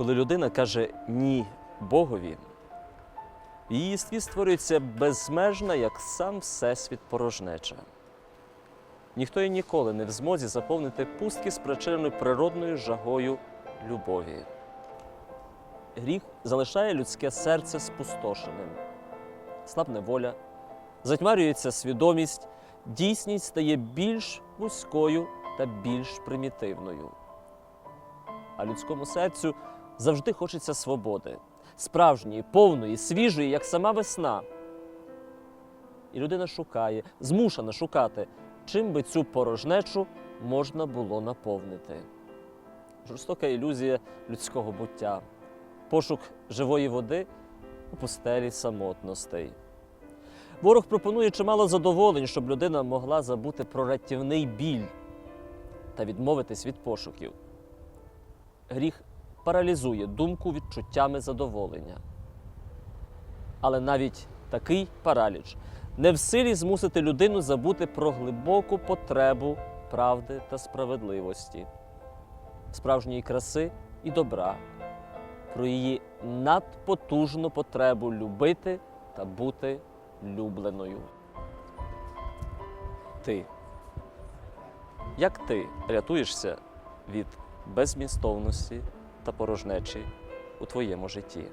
Коли людина каже ні Богові, її єстві створюється безмежна, як сам Всесвіт порожнеча. Ніхто і ніколи не в змозі заповнити пустки, спричиненої природною жагою любові. Гріх залишає людське серце спустошеним, слабне воля, затьмарюється свідомість, дійсність стає більш вузькою та більш примітивною. А людському серцю завжди хочеться свободи, справжньої, повної, свіжої, як сама весна. І людина шукає, змушена шукати, чим би цю порожнечу можна було наповнити. Жорстока ілюзія людського буття, пошук живої води у пустелі самотностей. Ворог пропонує чимало задоволень, щоб людина могла забути про рятівний біль та відмовитись від пошуків. Гріх паралізує думку відчуттями задоволення. Але навіть такий параліч не в силі змусити людину забути про глибоку потребу правди та справедливості, справжньої краси і добра, про її надпотужну потребу любити та бути любленою. Ти. Як ти рятуєшся від безмістовності та порожнечі у твоєму житті?